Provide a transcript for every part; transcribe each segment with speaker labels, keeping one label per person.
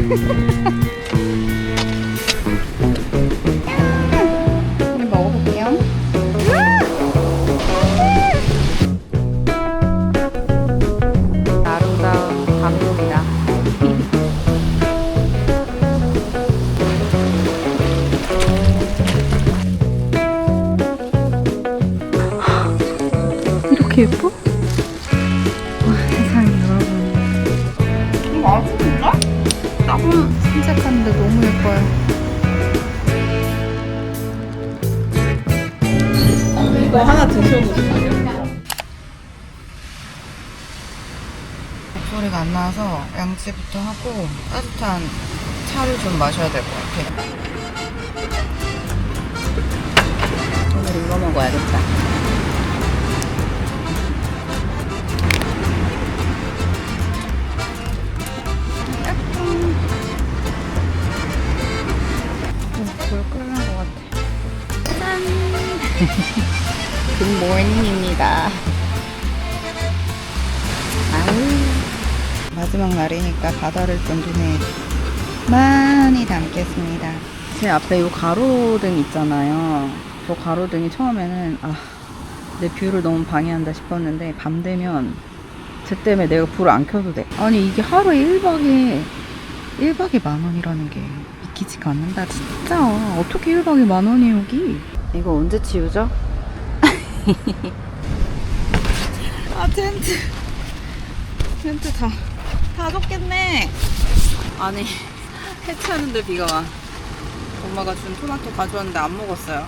Speaker 1: Thank you.
Speaker 2: 이거 하나 드셔보세요.
Speaker 1: 목소리가 안 나와서 양치부터 하고 따뜻한 차를 좀 마셔야 될 것 같아요. 오늘 이거 먹어야겠다. 물 끓는 것 같아. 짠! 굿모닝입니다. 아우 마지막 날이니까 바다를 좀 눈에 많이 담겠습니다. 제 앞에 이 가로등 있잖아요. 저 가로등이 처음에는 아, 내 뷰를 너무 방해한다 싶었는데 밤 되면 쟤 때문에 내가 불을 안 켜도 돼. 아니 이게 하루에 1박에 1박에 만 원이라는 게 믿기지가 않는다 진짜. 어떻게 1박에 만 원이 여기? 이거 언제 치우죠? 아 텐트 텐트 다, 다 젖겠네. 아니, 해체하는데 비가 와. 엄마가 준 토마토 가져왔는데 안 먹었어요.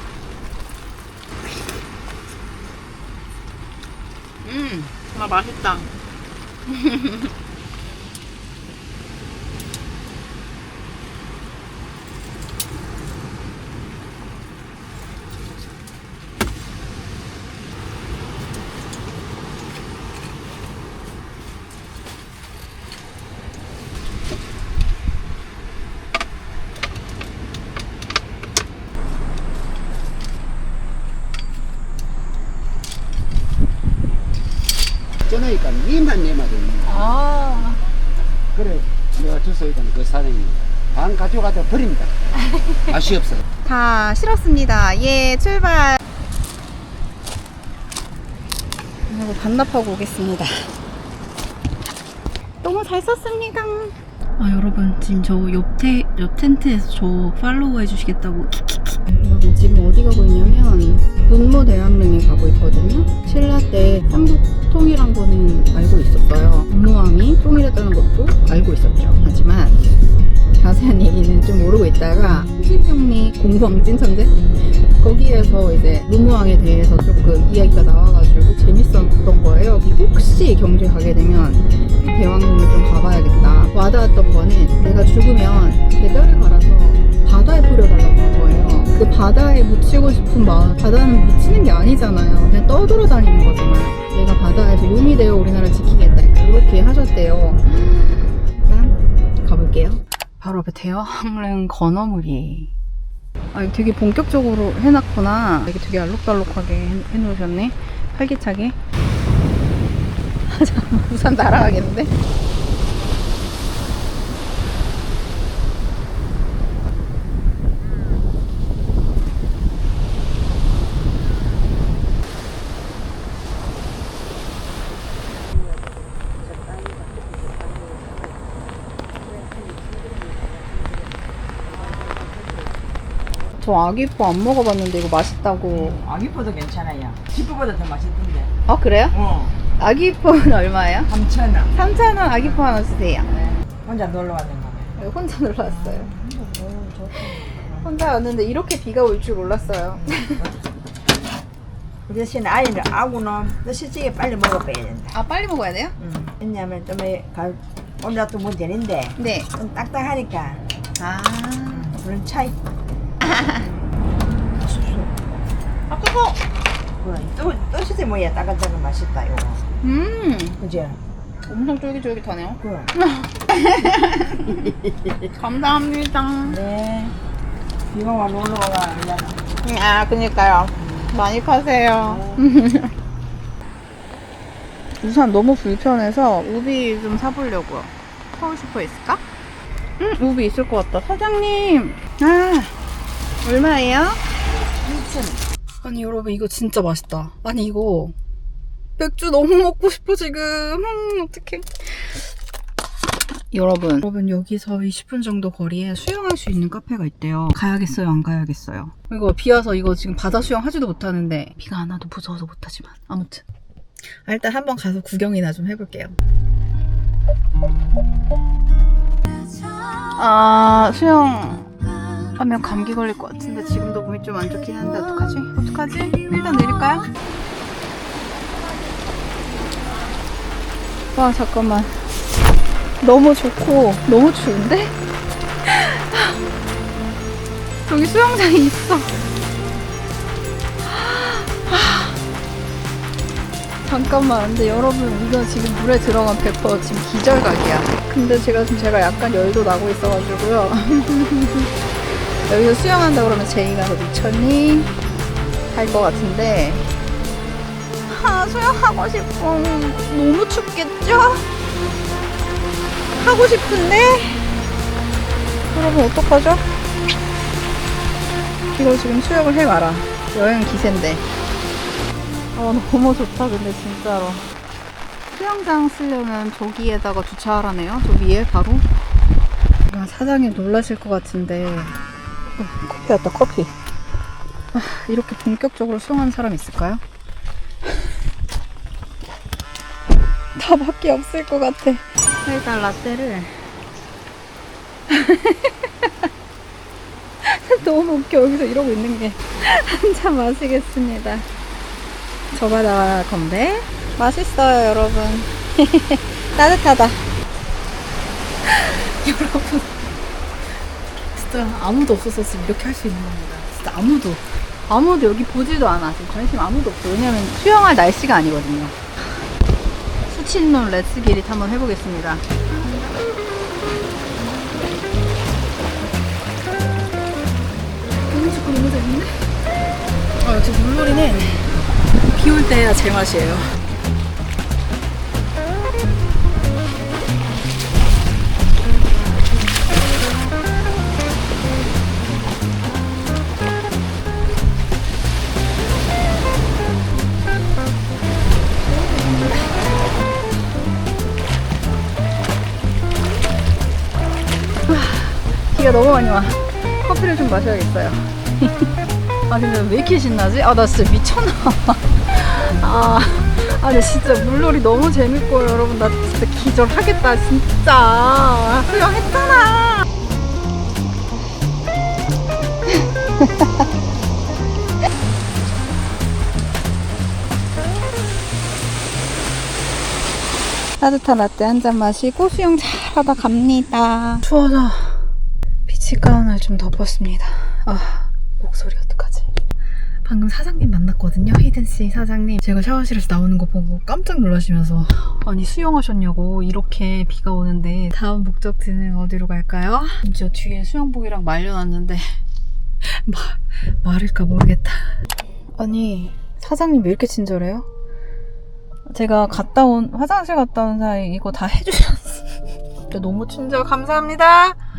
Speaker 1: 음, 아, 맛있다.
Speaker 3: 니만 내면 됩니다.
Speaker 1: 아,
Speaker 3: 그래, 내가 주소 있던 그 사장님. 반 가져가다 버립니다. 맛이 없어.
Speaker 1: 다 실었습니다. 예, 출발. 그리고 반납하고 오겠습니다. 너무 잘 썼습니다. 아 여러분 지금 저 옆테 옆 텐트에서 저 팔로우 해주시겠다고 여러분 지금 어디 가고 있냐면 분모 대한릉에 가고 있거든요. 신라 때 쌍국 통이란 거는 알고 있었어요. 문무왕이 통일했다는 것도 알고 있었죠. 하지만 자세한 얘기는 좀 모르고 있다가 신경리 공방진 천재 거기에서 이제 문무왕에 대해서 조금 이야기가 나와가지고 재밌었던 거예요. 혹시 경주에 가게 되면 대왕릉을 좀 가봐야겠다. 와닿았던 거는 내가 죽으면 내 뼈를 갈아서 바다에 뿌려달라고. 그 바다에 묻히고 싶은 마음, 바다는 묻히는 게 아니잖아요. 그냥 떠돌아 다니는 거잖아요. 내가 바다에서 용이 되어 우리나라를 지키겠다. 그렇게 하셨대요. 일단 가볼게요. 바로 앞에 대왕릉 건어물이. 아, 이거 되게 본격적으로 해놨구나. 이게 되게 알록달록하게 해, 해놓으셨네. 활기차게. 우산 날아가겠는데? 저 아기포 안 먹어봤는데 이거 맛있다고.
Speaker 2: 아기포도 괜찮아요. 지포보다 더 맛있던데.
Speaker 1: 아, 그래요?
Speaker 2: 어.
Speaker 1: 아기포는 얼마예요?
Speaker 2: 3,000원.
Speaker 1: 3,000원 아기포 하나 주세요.
Speaker 2: 혼자 놀러 왔는 거네.
Speaker 1: 네, 혼자 놀러 왔어요. 혼자 왔는데 이렇게 비가 올 줄 몰랐어요.
Speaker 2: 그 대신 아이는 아구는 너 실직에 빨리 먹어봐야 된다.
Speaker 1: 아, 빨리 먹어야 돼요?
Speaker 2: 응. 왜냐면 좀 갈, 오늘 또문 되는데
Speaker 1: 네.
Speaker 2: 좀 딱딱하니까
Speaker 1: 아.
Speaker 2: 그런 차이.
Speaker 1: 아, 뜨거!
Speaker 2: 또, 또 시세 뭐야 따끈따끈 맛있다 이거.
Speaker 1: 음.
Speaker 2: 그죠?
Speaker 1: 엄청 쫄깃쫄깃하네요.
Speaker 2: 그.
Speaker 1: 감사합니다.
Speaker 2: 네. 비가 와 놀러 와. 그냥.
Speaker 1: 아, 그니까요. 많이 파세요. 우산 너무 불편해서 우비 좀 사보려고요. 서울 슈퍼 있을까? 응, 우비 있을 것 같다. 사장님! 아, 얼마예요?
Speaker 2: 2천
Speaker 1: 아니, 여러분, 이거 진짜 맛있다. 아니, 이거. 맥주 너무 먹고 싶어, 지금. 음, 어떡해. 여러분, 여러분, 여기서 20분 정도 거리에 수영할 수 있는 카페가 있대요. 가야겠어요, 안 가야겠어요? 이거 비 와서 이거 지금 바다 수영 하지도 못하는데, 비가 안 와도 무서워서 못하지만. 아무튼. 아, 일단 한번 가서 구경이나 좀 해볼게요. 아, 수영 하면 감기 걸릴 것 같은데 지금도 몸이 좀 안 좋긴 한데 어떡하지? 어떡하지? 일단 내릴까요? 와 잠깐만 너무 좋고 너무 추운데? 여기 수영장이 있어 잠깐만 근데 여러분 이거 지금 물에 들어간 100% 지금 기절각이야 근데 제가 지금 제가 약간 열도 나고 있어가지고요 여기서 수영한다 그러면 제이가 너 미쳤니? 할 것 같은데. 아 수영하고 싶어. 너무 춥겠죠? 하고 싶은데? 여러분 어떡하죠? 이거 지금 수영을 해 마라. 여행 기세인데. 아 너무 좋다 근데 진짜로. 수영장 쓰려면 저기에다가 주차하라네요. 저 위에 바로. 아, 사장님 놀라실 것 같은데. 어, 커피 왔다 커피. 아, 이렇게 본격적으로 수영하는 사람 있을까요? 다밖에 없을 것 같아. 일단 라떼를. 너무 웃겨. 여기서 이러고 있는 게. 한 잔 마시겠습니다. 저바다 건데. 맛있어요 여러분. 따뜻하다. 여러분 진짜 아무도 없었으면 이렇게 할 수 있는 겁니다. 진짜 아무도. 아무도 여기 보지도 않아. 지금 관심 아무도 없어. 왜냐면 수영할 날씨가 아니거든요. 수친론 레츠기릿 한번 해보겠습니다. 너무 좋고 너무 재밌네. 아 역시 물놀이는 비 올 때야 제 맛이에요 비가 너무 많이 와. 커피를 좀 마셔야겠어요. 아 근데 왜 이렇게 신나지? 아 나 진짜 미쳤나 봐. 아, 아 근데 진짜 물놀이 너무 재밌고요 여러분 나 진짜 기절하겠다 진짜 수영했잖아 따뜻한 라떼 한 잔 마시고 수영 잘 하다 갑니다 추워서 피 치 가운을 좀 덮었습니다. 아, 목소리 어떡하지? 방금 사장님 만났거든요. 히든씨 사장님. 제가 샤워실에서 나오는 거 보고 깜짝 놀라시면서 아니 수영하셨냐고 이렇게 비가 오는데 다음 목적지는 어디로 갈까요? 심지어 뒤에 수영복이랑 말려놨는데 마, 말일까 모르겠다. 아니 사장님 왜 이렇게 친절해요? 제가 갔다 온 화장실 갔다 온 사이 이거 다 해주셨어. 진짜 너무 친절 감사합니다.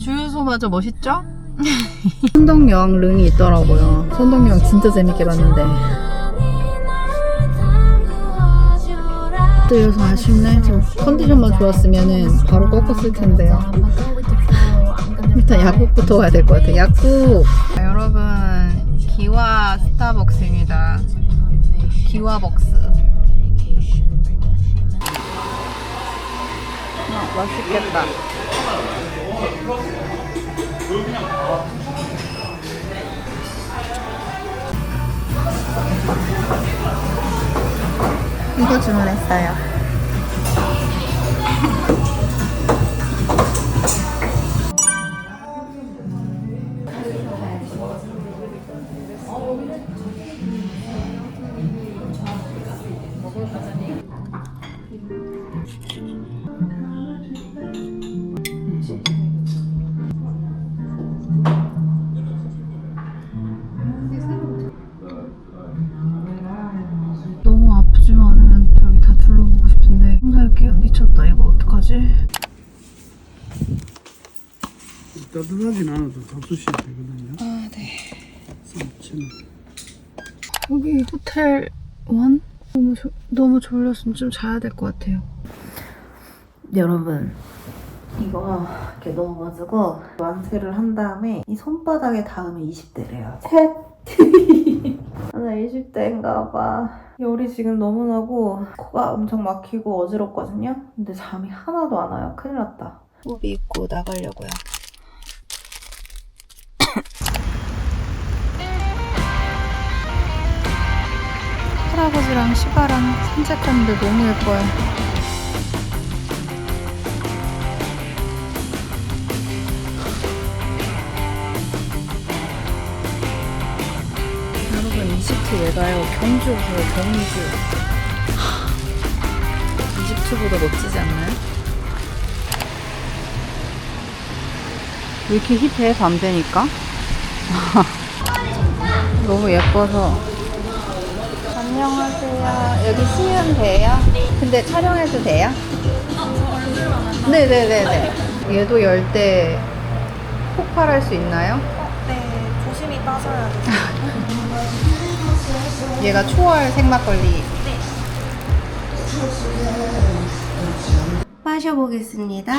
Speaker 1: 주유소마저 멋있죠? 손동여왕 릉이 있더라고요. 손동여왕 진짜 재밌게 봤는데. 뜨여서 아쉽네. 지금 컨디션만 좋았으면은 바로 꺾었을 텐데요. 일단 약국부터 가야 될 것 같아. 약국. 자, 여러분 기와 스타벅스입니다. 기와벅스. 아, 맛있겠다. 이거 주문했어요.
Speaker 4: 따뜻하진 않아도 밥솥이 되거든요.
Speaker 1: 아, 네.
Speaker 4: 3,000원.
Speaker 1: 여기 호텔 원? 너무, 조, 너무 졸렸으면 좀 자야 될 것 같아요. 여러분, 이거 이렇게 넣어가지고 완세를 한 다음에 이 손바닥에 닿으면 20대래요. 셋! 나 20대인가 봐. 열이 지금 너무 나고 코가 엄청 막히고 어지럽거든요. 근데 잠이 하나도 안 와요. 큰일 났다. 호비 입고 나가려고요. 할아버지랑 시바랑 산책하는데 너무 예뻐요. 여러분 이집트 왜 가요? 경주 가요 경주. 하, 이집트보다 멋지지 않나요? 왜 이렇게 힙해 밤 되니까? 너무 예뻐서 안녕하세요. 여기 쉬면 돼요? 근데 촬영해도 돼요? 네네네네. 얘도 열때 폭발할 수 있나요?
Speaker 5: 네, 조심히 따셔야 돼요.
Speaker 1: 얘가 초월 생막걸리. 마셔보겠습니다.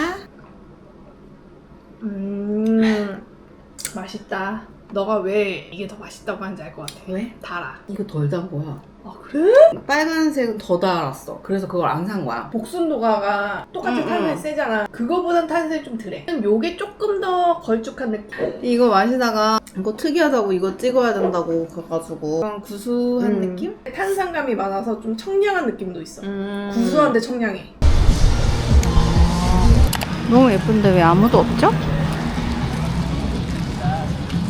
Speaker 5: 음, 맛있다. 너가 왜 이게 더 맛있다고 하는지 알 것 같아.
Speaker 1: 왜?
Speaker 5: 달아.
Speaker 1: 이거 덜 단 거야.
Speaker 5: 아, 그래?
Speaker 1: 빨간색은 더 달았어. 그래서 그걸 안 산 거야.
Speaker 5: 복순도가가 똑같이
Speaker 1: 응,
Speaker 5: 탄산이
Speaker 1: 응.
Speaker 5: 세잖아. 그거보단 탄산이 좀 덜해. 요게 조금 더 걸쭉한 느낌.
Speaker 1: 이거 마시다가 이거 특이하다고 이거 찍어야 된다고 가가지고 약간 구수한
Speaker 5: 음.
Speaker 1: 느낌?
Speaker 5: 탄산감이 많아서 좀 청량한 느낌도 있어.
Speaker 1: 음.
Speaker 5: 구수한데 청량해.
Speaker 1: 너무 예쁜데 왜 아무도 없죠?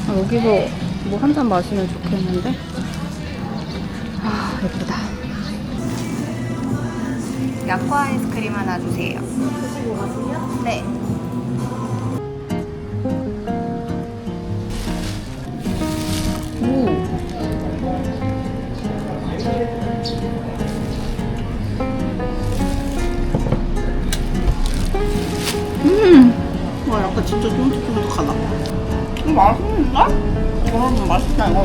Speaker 1: 아, 여기서 뭐 한 잔 마시면 좋겠는데? 약과 아이스크림 하나 주세요.
Speaker 5: 드시고 가세요.
Speaker 1: 네. 오. 음. 와, 약간 진짜 쫀득쫀득하다. 이거 맛있는데? 여러분, 맛있다, 이거.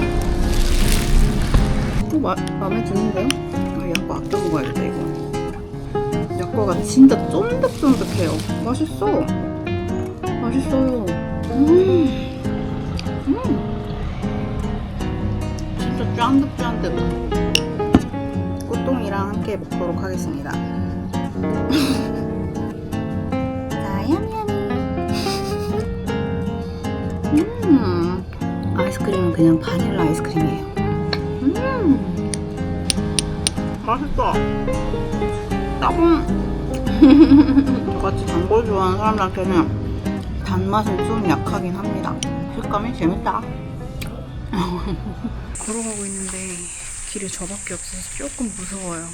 Speaker 1: 어, 마, 마음에 드는데요? 아, 약과 아껴 먹어야겠다, 이거. 약과가 진짜 쫀득쫀득해요. 맛있어. 맛있어요. 음. 음. 진짜 쫀득쫀득. 꽃동이랑 함께 먹도록 하겠습니다. 음. 아이스크림은 그냥 바닐라 아이스크림이에요. 음. 맛있어. 따봉. 저같이 단걸 좋아하는 사람들한테는 단맛은 좀 약하긴 합니다. 식감이 재밌다. 걸어가고 있는데 길에 저밖에 없어서 조금 무서워요.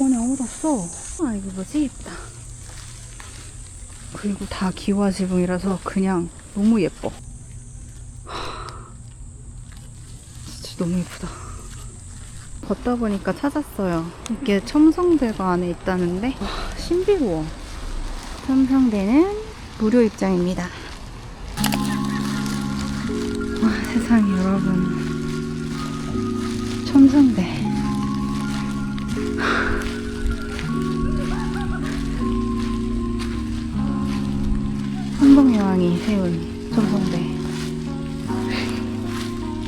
Speaker 1: 안에 아무도 없어. 아 이거 뭐지? 예쁘다. 그리고 다 기와 지붕이라서 그냥 너무 예뻐. 하, 진짜 너무 예쁘다. 걷다 보니까 찾았어요. 이게 첨성대가 안에 있다는데 와, 신비로워. 첨성대는 무료 입장입니다. 와 세상에 여러분. 첨성대. 한동여왕이 세운 첨성대.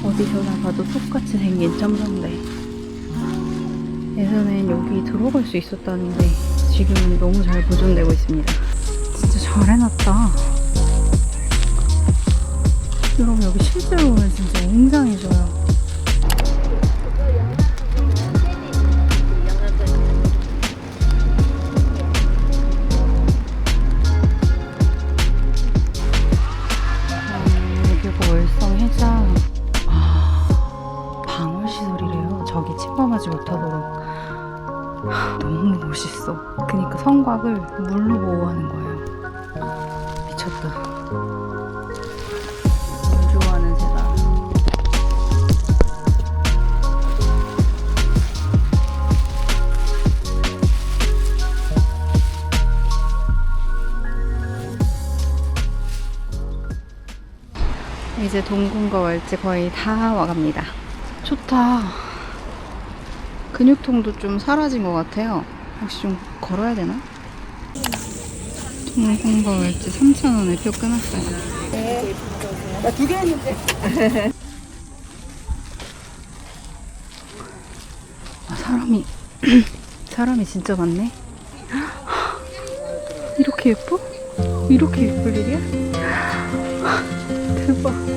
Speaker 1: 어디서나 봐도 똑같이 생긴 첨성대. 예전엔 여기 들어갈 수 있었다는데 지금은 너무 잘 보존되고 있습니다. 진짜 잘 해놨다. 여러분 여기 실제로 오면 진짜 웅장해져요. 너무 멋있어. 그니까 성곽을 물로 보호하는 거예요. 미쳤다. 물 좋아하는 사람. 이제 동궁과 월지 거의 다 와갑니다. 좋다. 근육통도 좀 사라진 것 같아요. 혹시 좀 걸어야 되나? 동궁과 월지 3,000원에 표 끊었어요.
Speaker 2: 나두 개 했는데.
Speaker 1: 아, 사람이 사람이 진짜 많네. 이렇게 예뻐? 이렇게 예쁠 일이야? 대박.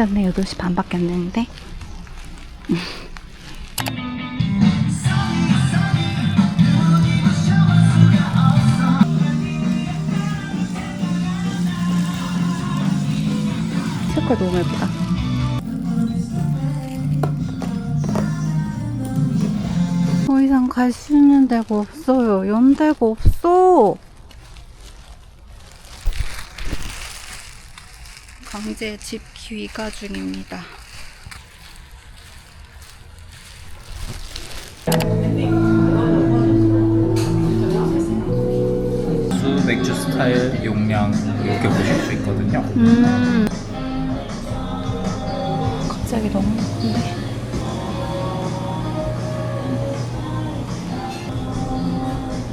Speaker 1: 일찍 잤네. 8시 반밖에 안 됐는데. 색깔 너무 예쁘다. 더 이상 갈 수 있는 데가 없어요. 연대가 없어. 강제 집 귀가 중입니다.
Speaker 6: 수 맥주 스타일 용량 이렇게 보실 수 있거든요.
Speaker 1: 음. 갑자기 너무 예쁜데.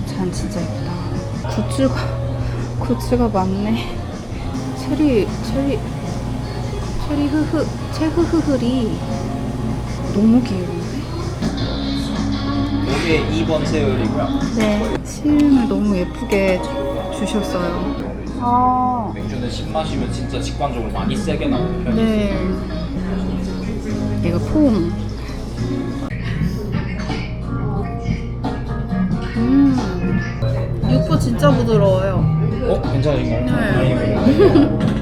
Speaker 1: 잔 진짜 예쁘다. 굿즈가 굿즈가 많네. 체리 체리 체리 흐흐 체흐흐흐리 너무 귀여운데?
Speaker 6: 이게 2번 세율이고요.
Speaker 1: 네. 시음을 너무 예쁘게 주, 주셨어요. 아.
Speaker 6: 맥주는 신 마시면 진짜 직관적으로 많이 세게 나오는 편이에요.
Speaker 1: 네. 얘가 폼. 음. 육포 진짜 부드러워요.
Speaker 6: 어? 괜찮으신가요?
Speaker 1: 네.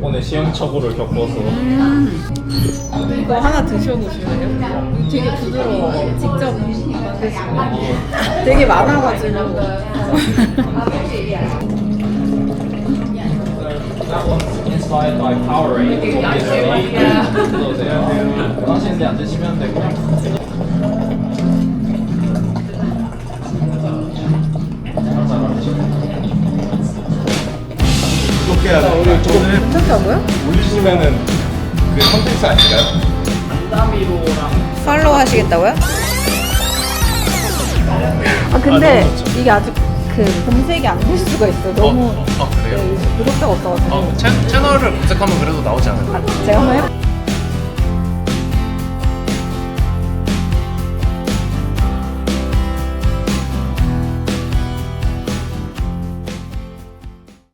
Speaker 6: 번의 시행착오를 겪어서
Speaker 5: 이거 하나 드셔보실래요? 되게 부드러워. 직접 만드신 거. 되게 많아가지고.
Speaker 6: That one's inspired by Powerade. 들어오세요. 원하시는데 앉으시면 되고.
Speaker 7: 이렇게 해야 우리 저는
Speaker 1: 괜찮다고요?
Speaker 7: 올리시면은 그 컨텐츠 아닌가요?
Speaker 1: 팔로우 하시겠다고요? 아 근데 이게 아직 그 검색이 안 될 수가 있어. 너무
Speaker 7: 아 그래요?
Speaker 1: 네, 구독자가 없어가지고.
Speaker 7: 채, 채널을 검색하면 그래도 나오지 않을까요?
Speaker 1: 아, 제가 한번 해볼게요.